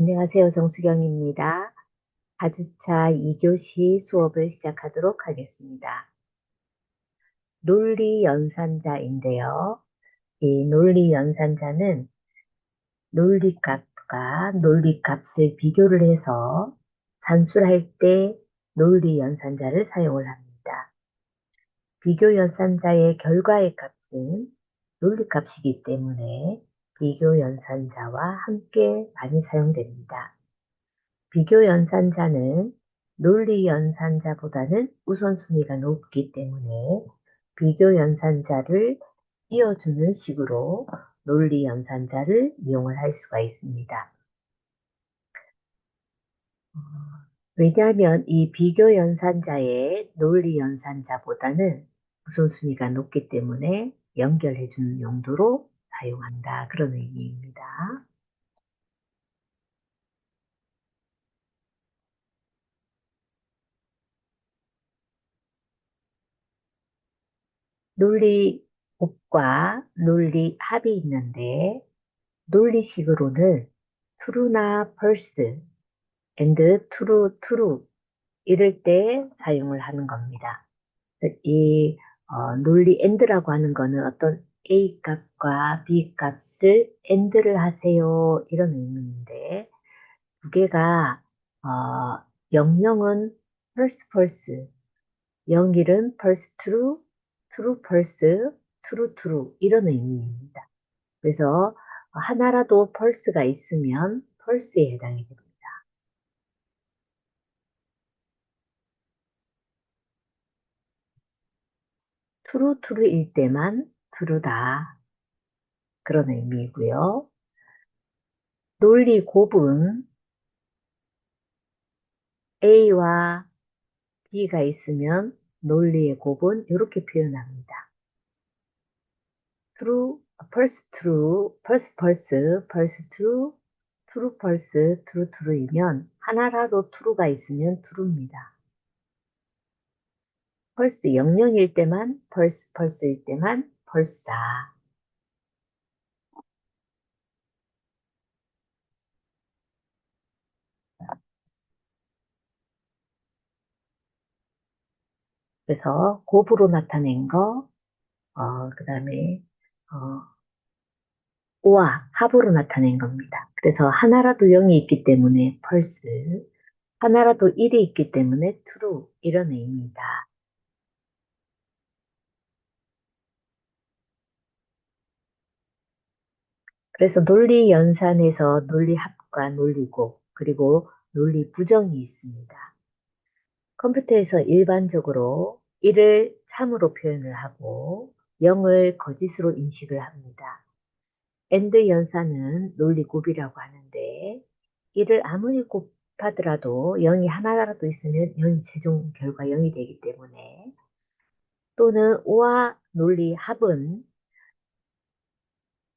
안녕하세요. 정수경입니다. 4주차 2교시 수업을 시작하도록 하겠습니다. 논리 연산자인데요. 이 논리 연산자는 논리값과 논리값을 비교를 해서 산술할 때 논리 연산자를 사용을 합니다. 비교 연산자의 결과의 값은 논리값이기 때문에 비교 연산자와 함께 많이 사용됩니다. 비교 연산자는 논리 연산자보다는 우선순위가 높기 때문에 비교 연산자를 이어주는 식으로 논리 연산자를 이용을 할 수가 있습니다. 어, 왜냐하면 이 비교 연산자의 논리 연산자보다는 우선순위가 높기 때문에 연결해주는 용도로 사용한다. 그런 의미입니다. 논리 곱과 논리 합이 있는데 논리식으로는 true나 false and true, true 이럴 때 사용을 하는 겁니다. 이 어, 논리 and라고 하는 거는 어떤 A 값과 B 값을 and를 하세요 이런 의미인데 두 개가 어, 00은 false false 01은 false true true false true true 이런 의미입니다. 그래서 하나라도 false가 있으면 false에 해당이 됩니다. true true일 때만 true다. 그런 의미이고요. 논리 곱은 A와 B가 있으면 논리의 곱은 이렇게 표현합니다. true, false true, false false, false true, true false, true true이면 하나라도 true가 있으면 true입니다. false 00일 때만 false false일 때만 false다. 그래서 곱으로 나타낸 거, 어, 그 다음에 어, 오와 합으로 나타낸 겁니다. 그래서 하나라도 0이 있기 때문에 false, 하나라도 1이 있기 때문에 true 이런 의미입니다. 그래서 논리 연산에서 논리 합과 논리고 그리고 논리 부정이 있습니다. 컴퓨터에서 일반적으로 1을 참으로 표현을 하고 0을 거짓으로 인식을 합니다. 엔드 연산은 논리 곱이라고 하는데 1을 아무리 곱하더라도 0이 하나라도 있으면 0이 최종 결과 0이 되기 때문에 또는 5와 논리 합은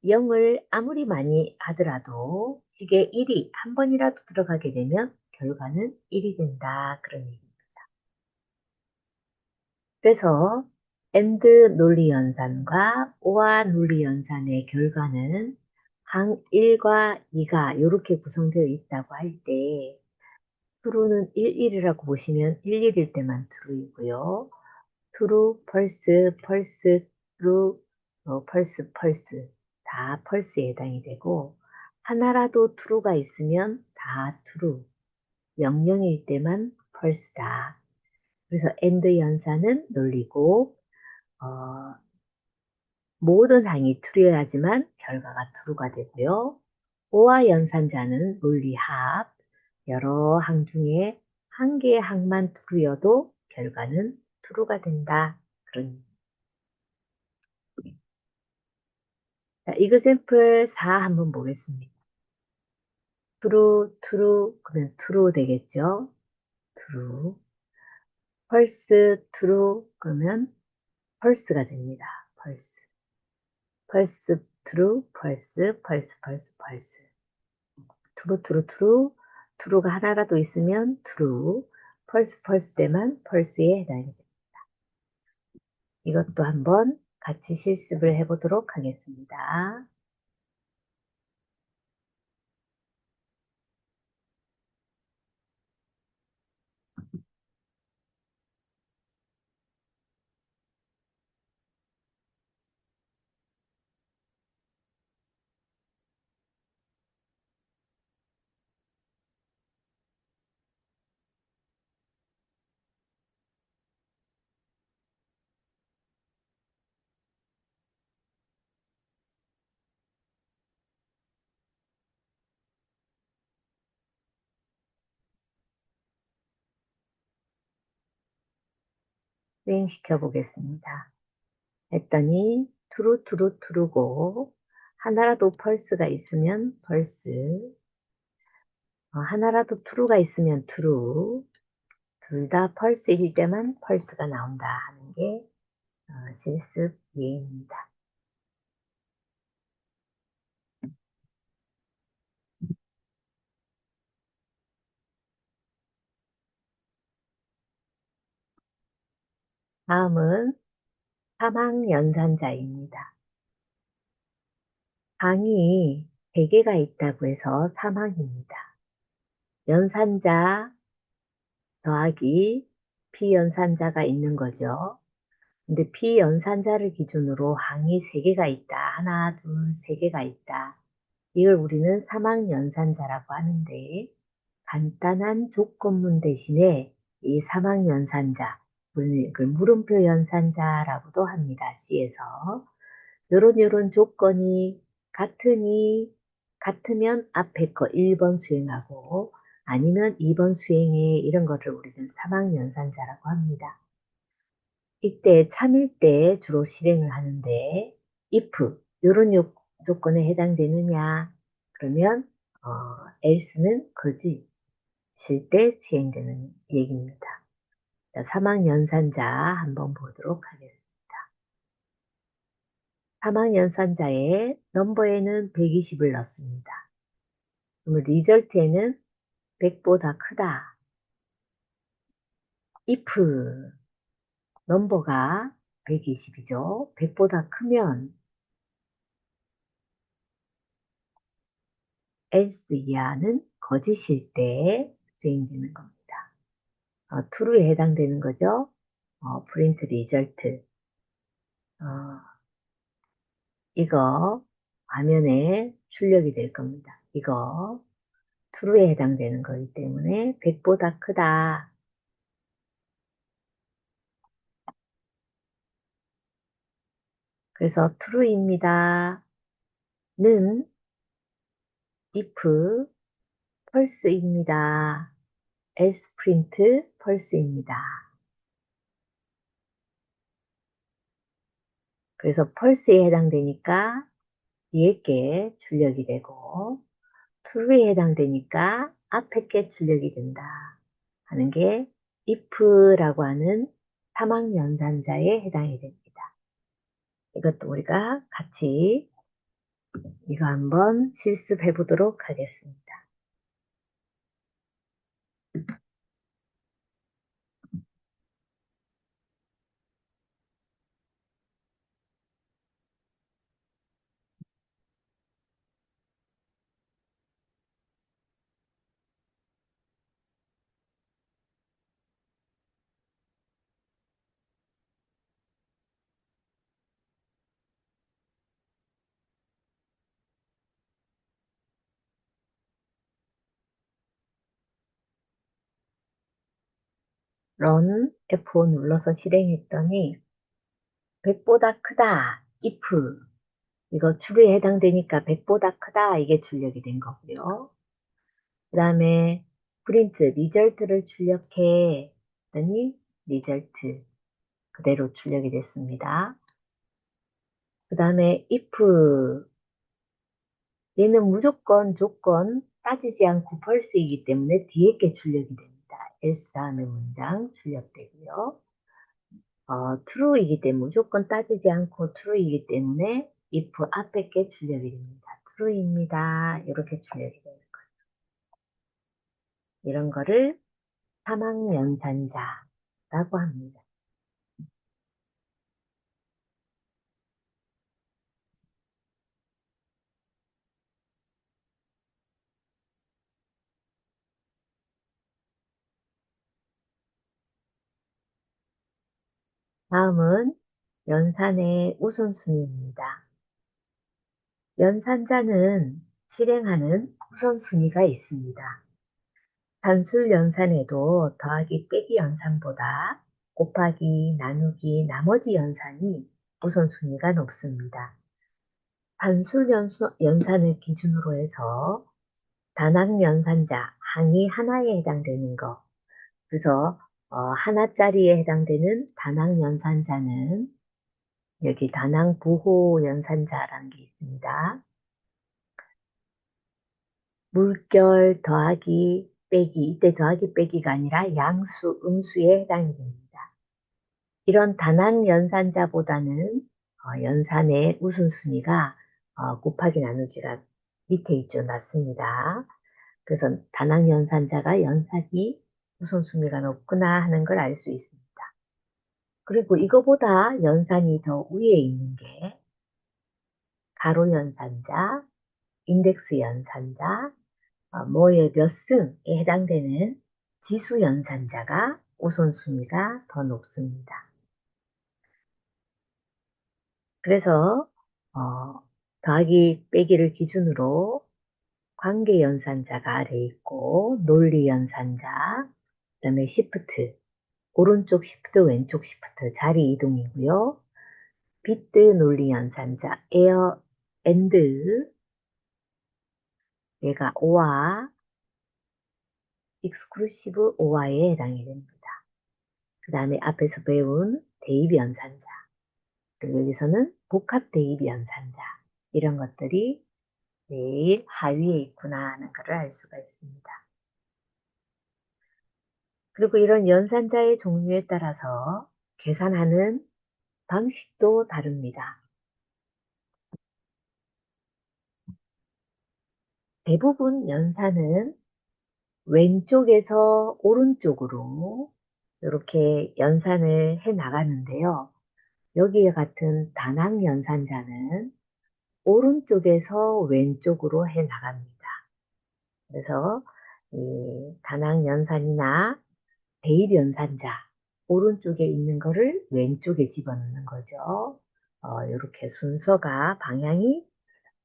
0을 아무리 많이 하더라도 식에 1이 한 번이라도 들어가게 되면 결과는 1이 된다. 그런 얘기입니다. 그래서 AND 논리 연산과 OR 논리 연산의 결과는 항 1과 2가 이렇게 구성되어 있다고 할 때 true는 1, 1이라고 보시면 1, 1일 때만 true이고요. true, false, false, true, 어, false, false 다 false에 해당이 되고 하나라도 true가 있으면 다 true, 00일 때만 false다. 그래서 and 연산은 논리고 어, 모든 항이 true여야지만 결과가 true가 되고요. 오와 연산자는 논리합 여러 항 중에 한 개의 항만 true여도 결과는 true가 된다. 그런 자, 이그샘플 4 한번 보겠습니다. true, true, 그러면 true 되겠죠? true. false, true, 그러면 false가 됩니다. false. false, true, false, false, false, false. true, true, true. true가 하나라도 있으면 true. false, false 때만 false에 해당이 됩니다. 이것도 한번 같이 실습을 해보도록 하겠습니다. 수행시켜 보겠습니다. 했더니 투루 투루 투루고 하나라도 펄스가 있으면 펄스 어, 하나라도 투루가 있으면 투루 둘 다 펄스일 때만 펄스가 나온다 하는 게 어, 실습 예입니다. 다음은 사망 연산자입니다. 방이 3개가 있다고 해서 사망입니다. 연산자 더하기 비연산자가 있는 거죠. 근데 비연산자를 기준으로 항이 3개가 있다. 하나, 둘, 3개가 있다. 이걸 우리는 사망연산자라고 하는데 간단한 조건문 대신에 이 사망연산자, 물음표 연산자라고도 합니다. C에서. 요런 요런 조건이 같으니 같으면 앞에 거 1번 수행하고 아니면 2번 수행해 이런 거를 우리는 사망연산자라고 합니다. 이때 참일 때 주로 실행을 하는데 if 요런 요, 조건에 해당되느냐 그러면 어, else는 거짓 실때 시행되는 얘기입니다. 사망연산자 한번 보도록 하겠습니다. 사망연산자의 넘버에는 120을 넣습니다. 그러면 리절트에는 100보다 크다. if 넘버가 120이죠. 100보다 크면 else 이하는 거짓일 때 수행되는 겁니다. 어, true에 해당되는 거죠. 어, print result. 어, 이거 화면에 출력이 될 겁니다. 이거 true에 해당되는 거기 때문에 100보다 크다. 그래서 true입니다. 는 if false입니다. Print false입니다. 그래서 펄스에 해당되니까 뒤에 게 출력이 되고 true에 해당되니까 앞에 게 출력이 된다 하는 게 if라고 하는 사망 연산자에 해당이 됩니다. 이것도 우리가 같이 이거 한번 실습해 보도록 하겠습니다. Run F5 눌러서 실행했더니 100보다 크다 if 이거 true에 해당되니까 100보다 크다 이게 출력이 된 거고요. 그 다음에 print result를 출력해 했더니 result 그대로 출력이 됐습니다. 그 다음에 if 얘는 무조건 조건 따지지 않고 펄스이기 때문에 뒤에 게 출력이 됩니다. Else 다음에 문장 출력되고요. 어, true이기 때문에 무조건 따지지 않고 true이기 때문에 if 앞에 게 출력이 됩니다. true입니다. 이렇게 출력이 되는 거죠. 이런 거를 사망연산자라고 합니다. 다음은 연산의 우선순위입니다. 연산자는 실행하는 우선순위가 있습니다. 단술 연산에도 더하기 빼기 연산보다 곱하기, 나누기, 나머지 연산이 우선순위가 높습니다. 단술 연산을 기준으로 해서 단학 연산자 항이 하나에 해당되는 거 그래서 어, 하나짜리에 해당되는 다낭 연산자는 여기 다낭 부호 연산자라는 게 있습니다. 물결 더하기 빼기, 이때 더하기 빼기가 아니라 양수, 음수에 해당이 됩니다. 이런 다낭 연산자보다는 어, 연산의 우선순위가 어, 곱하기 나누기가 밑에 있죠. 낮습니다. 그래서 다낭 연산자가 연산이 우선순위가 높구나 하는 걸 알 수 있습니다. 그리고 이거보다 연산이 더 위에 있는 게 가로 연산자, 인덱스 연산자, 어, 뭐의 몇 승에 해당되는 지수 연산자가 우선순위가 더 높습니다. 그래서 어, 더하기 빼기를 기준으로 관계 연산자가 아래 있고 논리 연산자, 그 다음에 시프트, 오른쪽 시프트, 왼쪽 시프트 자리 이동이고요. 비트 논리 연산자, 에어 앤드 얘가 오와 익스클루시브 오와에 해당이 됩니다. 그 다음에 앞에서 배운 대입 연산자 그리고 여기서는 복합 대입 연산자 이런 것들이 제일 하위에 있구나 하는 것을 알 수가 있습니다. 그리고 이런 연산자의 종류에 따라서 계산하는 방식도 다릅니다. 대부분 연산은 왼쪽에서 오른쪽으로 이렇게 연산을 해 나가는데요. 여기에 같은 다낭 연산자는 오른쪽에서 왼쪽으로 해 나갑니다. 그래서 이 다낭 연산이나 대입 연산자 오른쪽에 있는 거를 왼쪽에 집어넣는 거죠. 어, 이렇게 순서가 방향이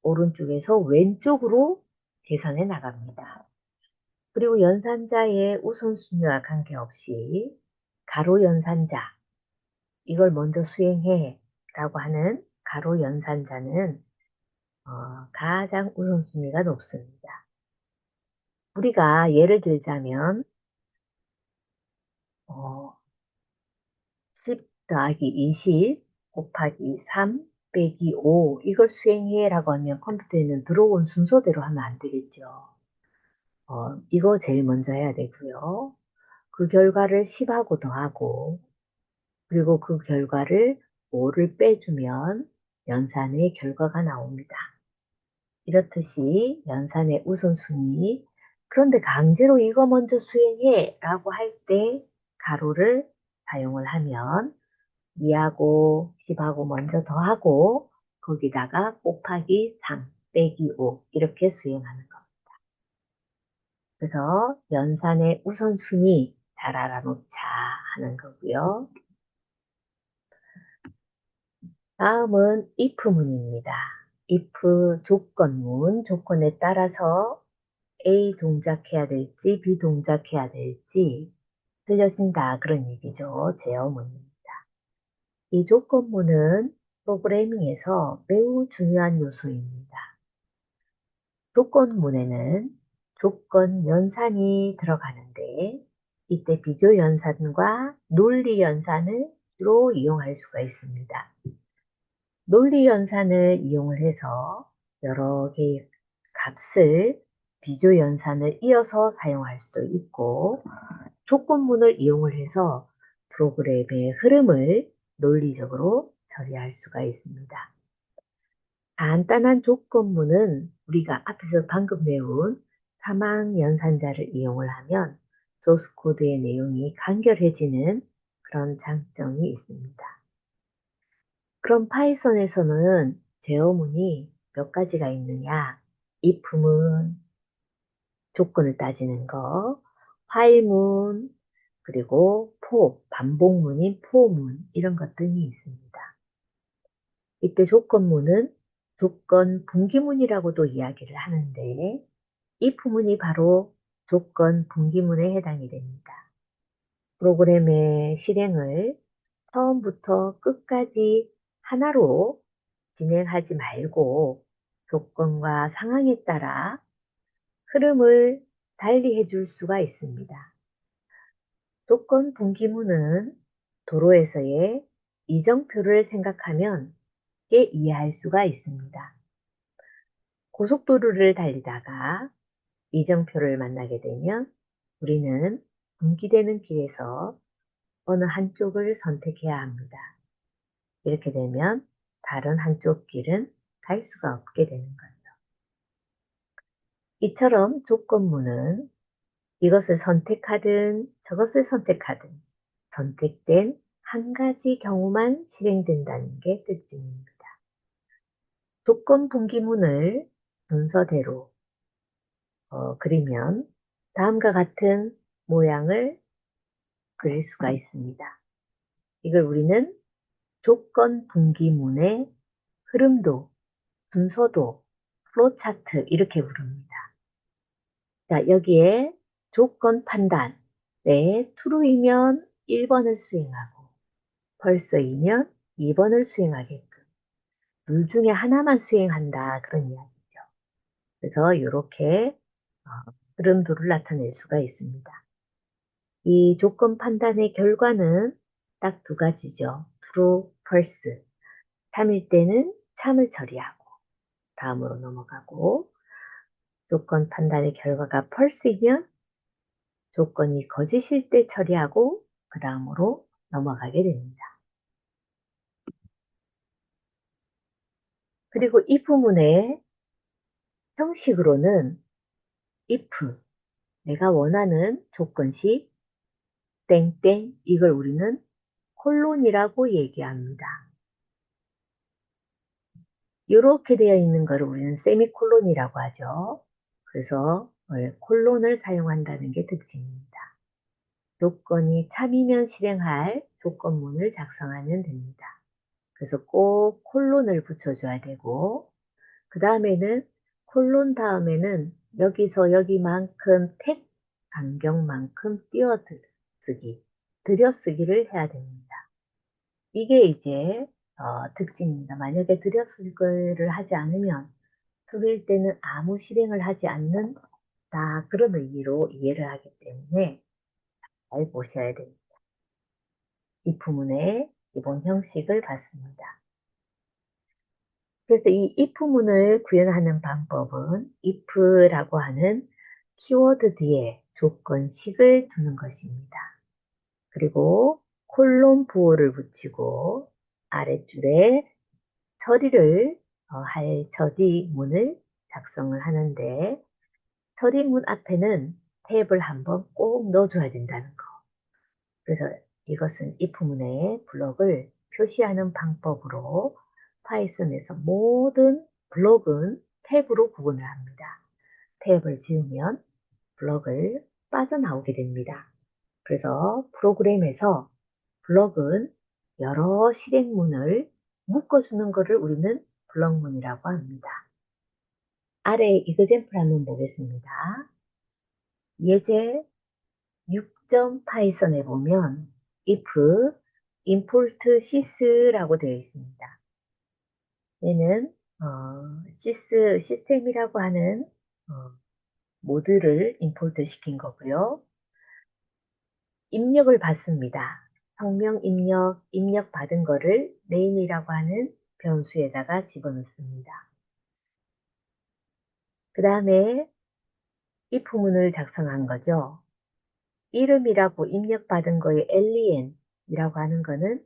오른쪽에서 왼쪽으로 계산해 나갑니다. 그리고 연산자의 우선순위와 관계없이 가로 연산자 이걸 먼저 수행해 라고 하는 가로 연산자는 어, 가장 우선순위가 높습니다. 우리가 예를 들자면 어, 10 더하기 20 곱하기 3 빼기 5 이걸 수행해 라고 하면 컴퓨터에는 들어온 순서대로 하면 안 되겠죠. 어, 이거 제일 먼저 해야 되고요. 그 결과를 10하고 더하고 그리고 그 결과를 5를 빼주면 연산의 결과가 나옵니다. 이렇듯이 연산의 우선순위 그런데 강제로 이거 먼저 수행해 라고 할때 가로를 사용을 하면 2하고 10하고 먼저 더하고 거기다가 곱하기 3 빼기 5 이렇게 수행하는 겁니다. 그래서 연산의 우선순위 잘 알아놓자 하는 거고요. 다음은 if문입니다. if 조건문, 조건에 따라서 A 동작해야 될지 B 동작해야 될지 틀려진다 그런 얘기죠. 제어문입니다. 이 조건문은 프로그래밍에서 매우 중요한 요소입니다. 조건문에는 조건 연산이 들어가는데 이때 비교 연산과 논리 연산을 주로 이용할 수가 있습니다. 논리 연산을 이용을 해서 여러 개의 값을 비교 연산을 이어서 사용할 수도 있고 조건문을 이용을 해서 프로그램의 흐름을 논리적으로 처리할 수가 있습니다. 간단한 조건문은 우리가 앞에서 방금 배운 사망 연산자를 이용을 하면 소스 코드의 내용이 간결해지는 그런 장점이 있습니다. 그럼 파이썬에서는 제어문이 몇 가지가 있느냐? if문, 조건을 따지는 거, while문, 그리고 for, 반복문인 for문 이런 것들이 있습니다. 이때 조건문은 조건 분기문이라고도 이야기를 하는데 if문이 바로 조건 분기문에 해당이 됩니다. 프로그램의 실행을 처음부터 끝까지 하나로 진행하지 말고 조건과 상황에 따라 흐름을 달리 해 줄 수가 있습니다. 조건 분기문은 도로에서의 이정표를 생각하면 쉽게 이해할 수가 있습니다. 고속도로를 달리다가 이정표를 만나게 되면 우리는 분기되는 길에서 어느 한쪽을 선택해야 합니다. 이렇게 되면 다른 한쪽 길은 갈 수가 없게 되는 거죠. 이처럼 조건문은 이것을 선택하든 저것을 선택하든 선택된 한 가지 경우만 실행된다는 게 특징입니다. 조건 분기문을 순서대로 어, 그리면 다음과 같은 모양을 그릴 수가 있습니다. 이걸 우리는 조건 분기문의 흐름도, 순서도, 플로차트 이렇게 부릅니다. 자, 여기에 조건 판단, 네, true이면 1번을 수행하고 false이면 2번을 수행하게끔 둘 중에 하나만 수행한다 그런 이야기죠. 그래서 이렇게 어, 흐름도를 나타낼 수가 있습니다. 이 조건 판단의 결과는 딱 두 가지죠. true, false. 참일 때는 참을 처리하고 다음으로 넘어가고 조건 판단의 결과가 false이면 조건이 거짓일 때 처리하고 그 다음으로 넘어가게 됩니다. 그리고 이 부문의 형식으로는 if, 내가 원하는 조건식, 땡땡, 이걸 우리는 콜론이라고 얘기합니다. 이렇게 되어 있는 것을 우리는 세미콜론이라고 하죠. 그래서 콜론을 사용한다는 게 특징입니다. 조건이 참이면 실행할 조건문을 작성하면 됩니다. 그래서 꼭 콜론을 붙여줘야 되고 그 다음에는 콜론 다음에는 여기서 여기만큼 택 간격만큼 띄어쓰기, 들여쓰기를 해야 됩니다. 이게 이제 어, 특징입니다. 만약에 들여쓰기를 하지 않으면 속일 때는 아무 실행을 하지 않는 다 그런 의미로 이해를 하기 때문에 잘 보셔야 됩니다. 이 부문의 기본 형식을 봤습니다. 그래서 이 if문을 구현하는 방법은 if라고 하는 키워드 뒤에 조건식을 두는 것입니다. 그리고 콜론 부호를 붙이고 아랫줄에 처리를 어, 할 처리문을 작성을 하는데 처리문 앞에는 탭을 한번 꼭 넣어줘야 된다는 거. 그래서 이것은 if문의 블록을 표시하는 방법으로 파이썬에서 모든 블록은 탭으로 구분을 합니다. 탭을 지우면 블록을 빠져나오게 됩니다. 그래서 프로그램에서 블록은 여러 실행문을 묶어주는 것을 우리는 블록문이라고 합니다. 아래 이그젠플 한번 보겠습니다. 예제 6점 파이썬에 보면 if import sys라고 되어 있습니다. 얘는 어, sys 시스템이라고 하는 어, 모드를 임포트 시킨 거고요. 입력을 받습니다. 성명 입력, 입력 받은 거를 name이라고 하는 변수에다가 집어넣습니다. 그 다음에 이 부문을 작성한 거죠. 이름이라고 입력받은 거에 alien이라고 하는 거는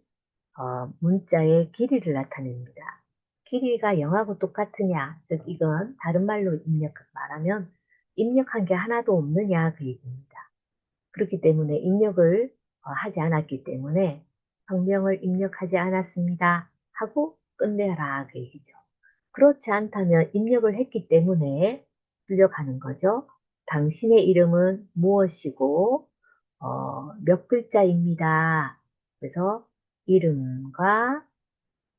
어, 문자의 길이를 나타냅니다. 길이가 0하고 똑같으냐, 즉 이건 다른 말로 입력 말하면 입력한 게 하나도 없느냐 그 얘기입니다. 그렇기 때문에 입력을 어, 하지 않았기 때문에 성명을 입력하지 않았습니다 하고 끝내라 그 얘기죠. 그렇지 않다면 입력을 했기 때문에 출력하는 거죠. 당신의 이름은 무엇이고 어, 몇 글자입니다. 그래서 이름과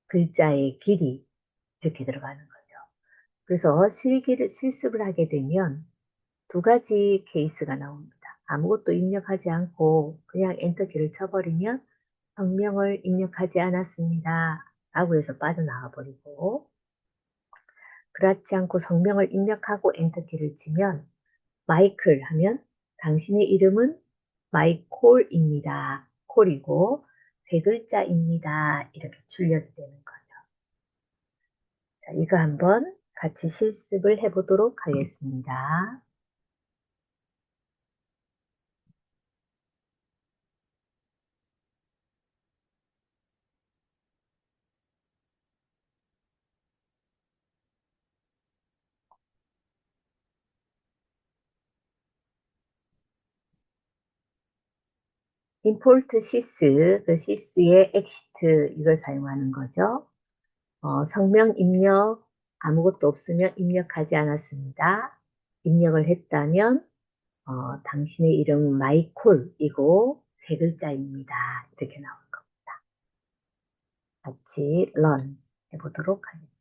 글자의 길이 이렇게 들어가는 거죠. 그래서 실기를 실습을 하게 되면 두 가지 케이스가 나옵니다. 아무것도 입력하지 않고 그냥 엔터키를 쳐버리면 성명을 입력하지 않았습니다. 해서 빠져나와 버리고 그렇지 않고 성명을 입력하고 엔터키를 치면 마이클 하면 당신의 이름은 call입니다. 콜이고 세 글자입니다. 이렇게 출력이 되는 거죠. 자, 이거 한번 같이 실습을 해보도록 하겠습니다. Import sys, 그 sys의 exit 이걸 사용하는 거죠. 어, 성명 입력 아무것도 없으면 입력하지 않았습니다. 입력을 했다면 어, 당신의 이름은 마이콜이고 세 글자입니다. 이렇게 나올 겁니다. 같이 run 해보도록 하겠습니다.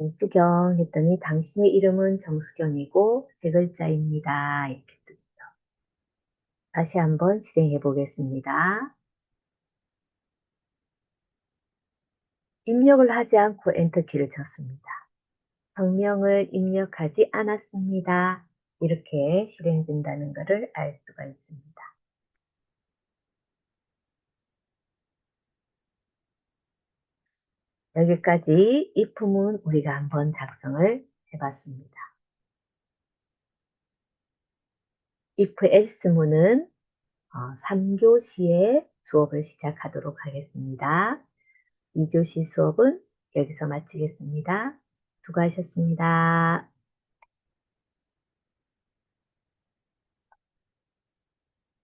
정수경 했더니 당신의 이름은 정수경이고 세 글자입니다. 이렇게 뜨죠. 다시 한번 실행해 보겠습니다. 입력을 하지 않고 엔터키를 쳤습니다. 성명을 입력하지 않았습니다. 이렇게 실행된다는 것을 알 수가 있습니다. 여기까지 이 품은 우리가 한번 작성을 해봤습니다. if else문은 3교시에 수업을 시작하도록 하겠습니다. 2교시 수업은 여기서 마치겠습니다. 수고하셨습니다.